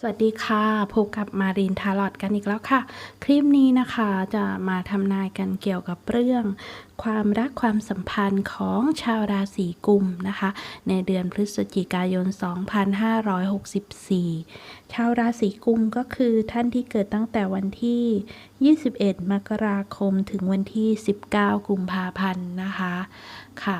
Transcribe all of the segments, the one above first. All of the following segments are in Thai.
สวัสดีค่ะ พบกับมารีนทาร์ลอตกันอีกแล้วค่ะ คลิปนี้นะคะจะมาทำนายกันเกี่ยวกับเรื่อง ความรักความสัมพันธ์ของชาวราศีกุมนะคะ ในเดือนพฤศจิกายน 2564 ชาวราศีกุมก็คือท่านที่เกิดตั้งแต่วันที่ 21 มกราคมถึงวันที่ 19 กุมภาพันธ์นะคะค่ะ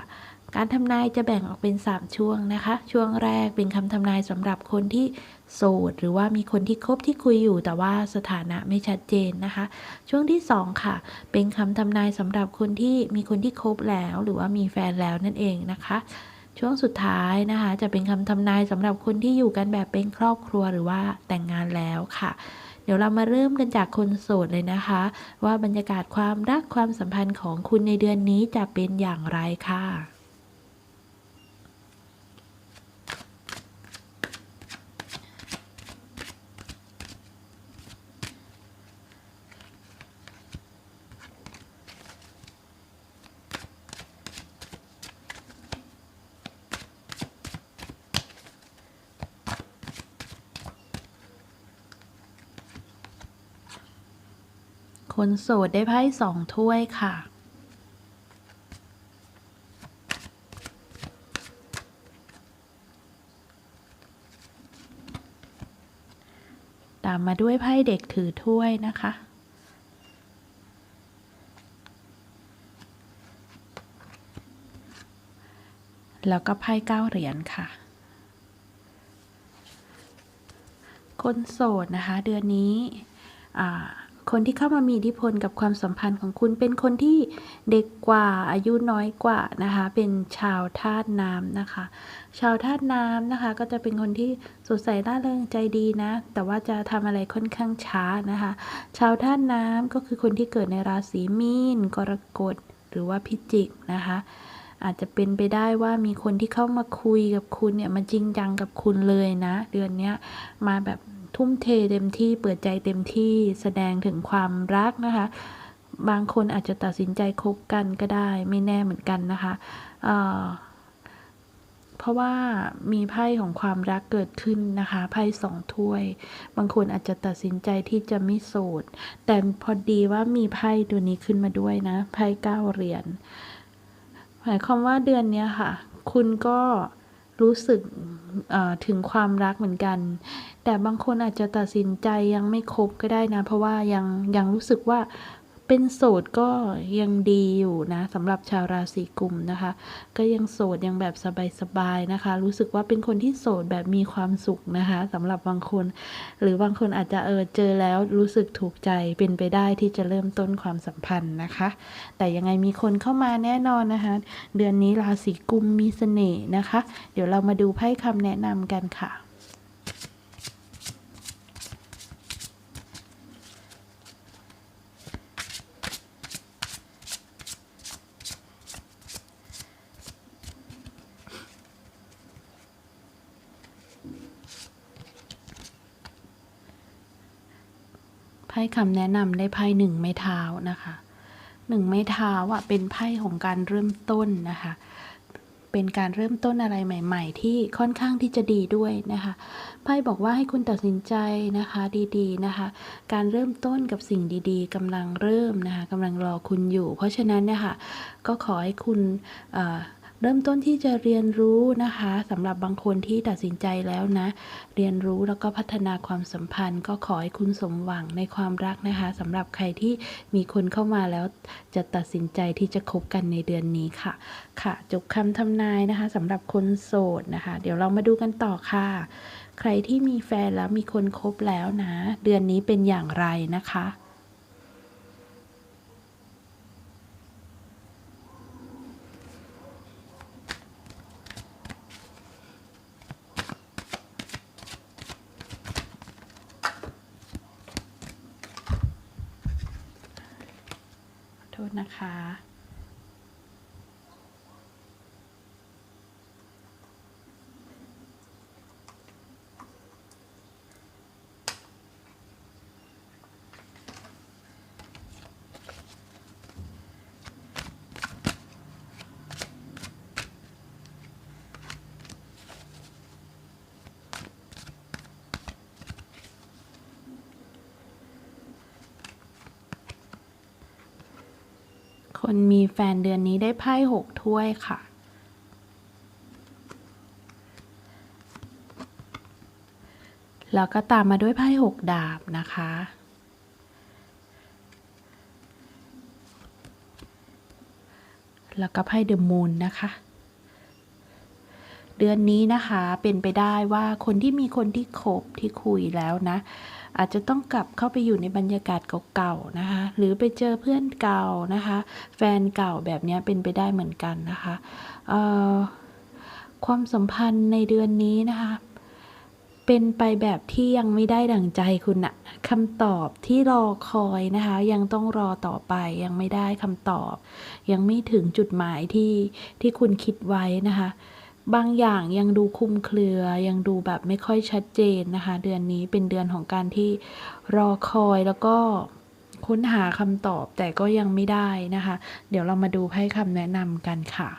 การทำนายจะแบ่งออกเป็น 3 ช่วงนะคะ ช่วงแรกเป็นคำทำนายสำหรับคนที่ โสด หรือว่ามีคนที่คบที่คุยอยู่ แต่ว่าสถานะไม่ชัดเจนนะคะ ช่วงที่ 2 ค่ะ เป็นคำทำนายสำหรับคนที่มีคนที่คบแล้ว หรือว่ามีแฟนแล้วนั่นเองนะคะช่วงสุดท้ายนะคะ จะเป็นคำทำนายสำหรับคนที่อยู่กันแบบเป็นครอบครัวหรือว่าแต่งงานแล้วค่ะ เดี๋ยวเรามาเริ่มกันจากคนโสดเลยนะคะ ว่าบรรยากาศความรักความสัมพันธ์ของคุณในเดือนนี้จะเป็นอย่างไรค่ะ คนโสดได้ไพ่สองถ้วยค่ะ ตามมาด้วยไพ่เด็กถือถ้วยนะคะแล้วก็ไพ่เก้าเหรียญค่ะ คนโสดนะคะ เดือนนี้อ่า คนที่เข้ามามีอิทธิพลกับความสัมพันธ์ของคุณเป็นคนที่เด็กกว่าอายุน้อยกว่านะคะ เป็นชาวธาตุน้ำนะคะ ชาวธาตุน้ำนะคะ ก็จะเป็นคนที่สดใสร่าเริงใจดีนะ แต่ว่าจะทำอะไรค่อนข้างช้านะคะ ชาวธาตุน้ำก็คือคนที่เกิดในราศีมีน กรกฎหรือว่าพิจิกนะคะอาจจะเป็นไปได้ว่ามีคนที่เข้ามาคุยกับคุณเนี่ยมาจริงจังกับคุณเลยนะ เดือนนี้มาแบบ ทุ่มเทเต็มที่เปิดใจเต็มที่แสดงถึงความรักนะคะ บางคนอาจจะตัดสินใจคบกันก็ได้ไม่แน่เหมือนกันนะคะเเพราะว่ามีไพ่ของความรักเกิดขึ้นนะคะไพ่สองถ้วย บางคนอาจจะตัดสินใจที่จะไม่โสด แต่พอดีว่ามีไพ่ตัวนี้ขึ้นมาด้วยนะไพ่เก้าเหรียญหมายความว่าเดือนนี้ค่ะ คุณก็ รู้สึกถึงความรักเหมือนกัน แต่บางคนอาจจะตัดสินใจยังไม่ครบก็ได้นะ เพราะว่ายังยังรู้สึกว่า เป็นโสดก็ยังดีอยู่นะสำหรับชาวราศีกุมนะคะ ก็ยังโสดยังแบบสบายๆนะคะ รู้สึกว่าเป็นคนที่โสดแบบมีความสุขนะคะสำหรับบางคน หรือบางคนอาจจะเออเจอแล้วรู้สึกถูกใจเป็นไปได้ที่จะเริ่มต้นความสัมพันธ์นะคะ แต่ยังไงมีคนเข้ามาแน่นอนนะคะ เดือนนี้ราศีกุมมีเสน่ห์นะคะ เดี๋ยวเรามาดูไพ่คำแนะนำกันค่ะ ไพ่คำแนะนำได้ไพ่หนึ่งไม้เท้านะคะหนึ่งไม้เท้าอะเป็นไพ่ของการเริ่มต้นนะคะ เป็นการเริ่มต้นอะไรใหม่ ๆ ที่ค่อนข้างที่จะดีด้วยนะคะไพ่บอกว่าให้คุณตัดสินใจนะคะดีๆนะคะ การเริ่มต้นกับสิ่งดีๆกำลังเริ่มนะคะกำลังรอคุณอยู่ เพราะฉะนั้นเนี่ยค่ะก็ขอให้คุณ เริ่มต้นที่จะเรียนรู้นะคะสำหรับบางคนที่ตัดสินใจแล้วนะ เรียนรู้แล้วก็พัฒนาความสัมพันธ์ ก็ขอให้คุณสมหวังในความรักนะคะสำหรับใครที่มีคนเข้ามาแล้วจะตัดสินใจที่จะคบกันในเดือนนี้ค่ะ ค่ะ จบคำทำนายนะคะสำหรับคนโสดนะคะ เดี๋ยวเรามาดูกันต่อค่ะ ใครที่มีแฟนแล้วมีคนคบแล้วนะ เดือนนี้เป็นอย่างไรนะคะ ษนะคะ คนมีแฟนเดือนนี้ได้ไพ่หกถ้วยค่ะ แล้วก็ตามมาด้วยไพ่หกดาบนะคะ แล้วก็ไพ่เดอะมูนนะคะ เดือนนี้นะคะเป็นไปได้ว่าคนที่มีคนที่คบที่คุยแล้วนะ อาจจะต้องกลับเข้าไปอยู่ในบรรยากาศเก่าๆนะคะ หรือไปเจอเพื่อนเก่านะคะ แฟนเก่าแบบนี้เป็นไปได้เหมือนกันนะคะความสัมพันธ์ในเดือนนี้นะคะเป็นไปแบบที่ยังไม่ได้ดั่งใจคุณอะคำตอบที่รอคอยนะคะ ยังต้องรอต่อไปยังไม่ได้คำตอบ ยังไม่ถึงจุดหมายที่ที่คุณคิดไว้นะคะ บางอย่างยังดูคุมเครือ ยังดูแบบไม่ค่อยชัดเจนนะคะ เดือนนี้เป็นเดือนของการที่รอคอยแล้วก็ค้นหาคำตอบแต่ก็ยังไม่ได้นะคะ เดี๋ยวเรามาดูไพ่คำแนะนำกันค่ะ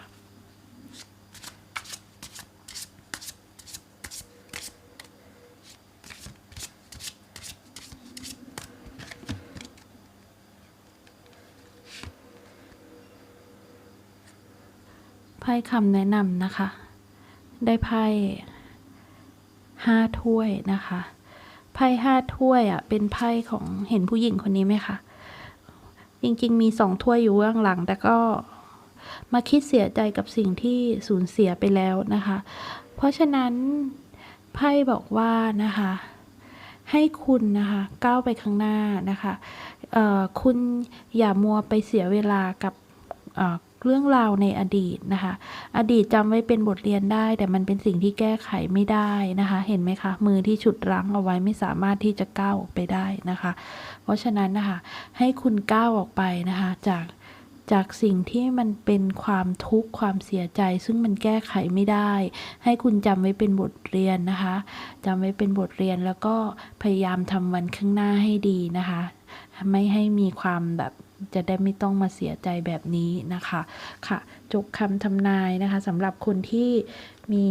ไพ่คำแนะนำนะคะ ได้ไพ่ห้าถ้วยนะคะ ไพ่ห้าถ้วยอะ เป็นไพ่ของเห็นผู้หญิงคนนี้ไหมคะ จริง ๆ มีสองถ้วยอยู่เบื้องหลัง แต่ก็มาคิดเสียใจกับสิ่งที่สูญเสียไปแล้วนะคะ เพราะฉะนั้นไพ่บอกว่านะคะ ให้คุณนะคะก้าวไปข้างหน้านะคะคุณอย่ามัวไปเสียเวลากับ เรื่องราวในอดีตนะคะ อดีตจำไว้เป็นบทเรียนได้ แต่มันเป็นสิ่งที่แก้ไขไม่ได้นะคะ เห็นไหมคะ มือที่ฉุดรั้งเอาไว้ไม่สามารถที่จะก้าวออกไปได้นะคะ เพราะฉะนั้นนะคะ ให้คุณก้าวออกไปนะคะ จากจากสิ่งที่มันเป็นความทุกข์ความเสียใจ ซึ่งมันแก้ไขไม่ได้ ให้คุณจำไว้เป็นบทเรียนนะคะจำไว้เป็นบทเรียนแล้วก็พยายามทำวันข้างหน้าให้ดีนะคะ ไม่ให้มีความแบบ จะได้ไม่ต้องมาเสียใจแบบนี้นะคะค่ะจบคำทำนายนะคะสำหรับคนที่มี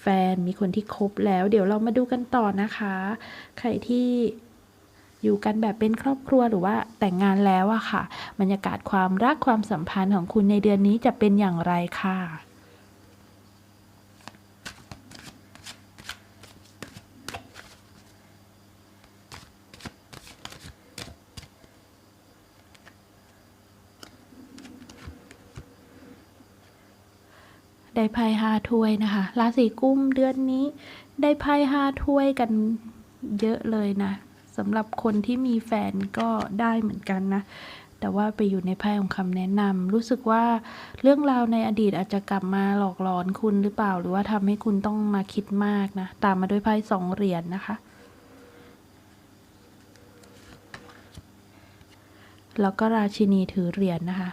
แฟนมีคนที่คบแล้ว เดี๋ยวเรามาดูกันต่อนะคะ ใครที่อยู่กันแบบเป็นครอบครัวหรือว่าแต่งงานแล้วอะค่ะ บรรยากาศความรักความสัมพันธ์ของคุณในเดือนนี้จะเป็นอย่างไรค่ะ ได้ไพ่ห้าถ้วยนะคะ ราศีกุมเดือนนี้ ได้ไพ่ห้าถ้วยกันเยอะเลยนะสำหรับคนที่มีแฟนก็ได้เหมือนกันนะ แต่ว่าไปอยู่ในไพ่ของคำแนะนำรู้สึกว่าเรื่องราวในอดีตอาจจะกลับมาหลอกหลอนคุณหรือเปล่า หรือว่าทำให้คุณต้องมาคิดมากนะ ตามมาด้วยไพ่สองเหรียญนนะคะ แล้วก็ราชินีถือเหรียญนนะคะ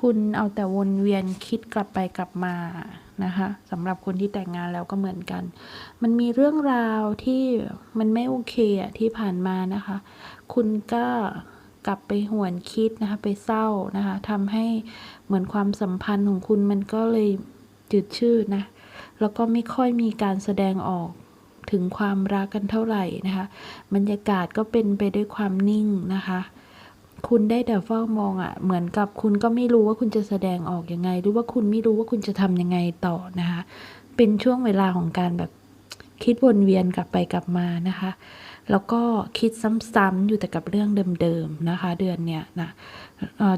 คุณเอาแต่วนเวียนคิดกลับไปกลับมานะคะสำหรับคนที่แต่งงานแล้วก็เหมือนกัน มันมีเรื่องราวที่มันไม่โอเคอะที่ผ่านมานะคะ คุณก็กลับไปหวนคิดนะคะไปเศร้านะคะทำให้เหมือนความสัมพันธ์ของคุณมันก็เลยจืดชืดนะ แล้วก็ไม่ค่อยมีการแสดงออกถึงความรักกันเท่าไหร่นะคะ บรรยากาศก็เป็นไปด้วยความนิ่งนะคะ คุณได้แต่เฝ้ามองอะ่ะ เหมือนกับคุณก็ไม่รู้ว่าคุณจะแสดงออกยังไง หรือว่าคุณไม่รู้ว่าคุณจะทำยังไงต่อนะคะ เป็นช่วงเวลาของการแบบ คิดวนเวียนกลับไปกลับมานะคะ แล้วก็คิดซ้ำๆอยู่แต่กับเรื่องเดิมๆนะคะ เดือนเนี้ยนะ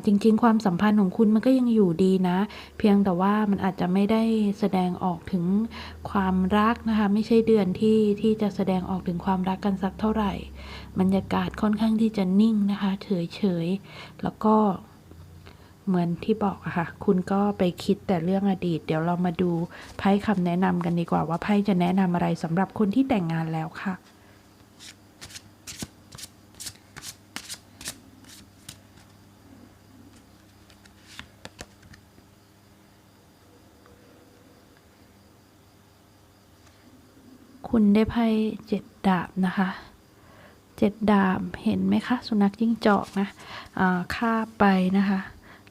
จริงๆ ความสัมพันธ์ของคุณมันก็ยังอยู่ดีนะ เพียงแต่ว่ามันอาจจะไม่ได้แสดงออกถึงความรักนะคะ ไม่ใช่เดือนที่ที่จะแสดงออกถึงความรักกันสักเท่าไหร่ บรรยากาศค่อนข้างที่จะนิ่งนะคะ เฉยๆ แล้วก็ เหมือนที่บอกอะค่ะ คุณก็ไปคิดแต่เรื่องอดีต เดี๋ยวเรามาดูไพ่คำแนะนำกันดีกว่าว่าไพ่จะแนะนำอะไรสำหรับคนที่แต่งงานแล้วค่ะคุณได้ไพ่เจ็ดดาบนะคะเจ็ดดาบเห็นไหมคะ สุนัขจิ้งเจอกนะอ่าคาไปนะคะ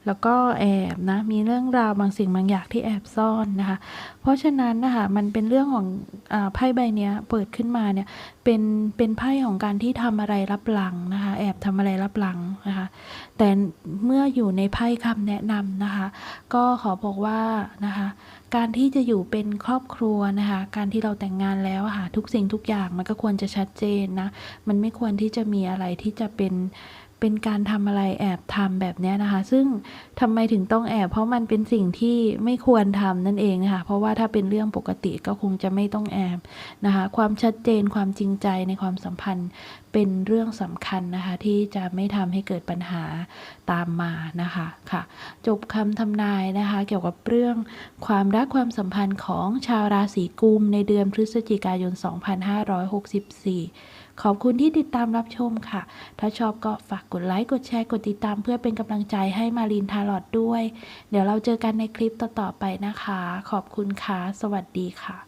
แล้วก็แอบนะมีเรื่องราวบางสิ่งบางอย่างที่แอบซ่อนนะคะ เพราะฉะนั้นนะคะมันเป็นเรื่องของอไพ่ใบเนี้ยเปิดขึ้นมาเนี่ยเป็นเป็นไพ่ของการที่ทำอะไรรับหลังนะคะแอบทำอะไรรับหลังนะคะแต่เมื่ออยู่ในไพ่คำแนะนำนะคะ ก็ขอบอกว่านะคะการที่จะอยู่เป็นครอบครัวนะคะการที่เราแต่งงานแล้วค่ะทุกสิ่งทุกอย่างมันก็ควรจะชัดเจนนะมันไม่ควรที่จะมีอะไรที่จะเป็น เป็นการทำอะไรแอบทำแบบนี้นะคะ ซึ่งทำไมถึงต้องแอบ เพราะมันเป็นสิ่งที่ไม่ควรทำนั่นเองนะคะ เพราะว่าถ้าเป็นเรื่องปกติก็คงจะไม่ต้องแอบนะคะ ความชัดเจนความจริงใจในความสัมพันธ์เป็นเรื่องสำคัญนะคะ ที่จะไม่ทำให้เกิดปัญหาตามมานะคะค่ะ จบคำทำนายนะคะ เกี่ยวกับเรื่องความรักความสัมพันธ์ของชาวราศีกุมในเดือนพฤศจิกายน 2564 ขอบคุณที่ติดตามรับชมค่ะ ถ้าชอบก็ฝากกดไลค์ กดแชร์ กดติดตามเพื่อเป็นกำลังใจให้มารีนทาร์ลอดด้วย เดี๋ยวเราเจอกันในคลิปต่อๆไปนะคะ ขอบคุณค่ะ สวัสดีค่ะ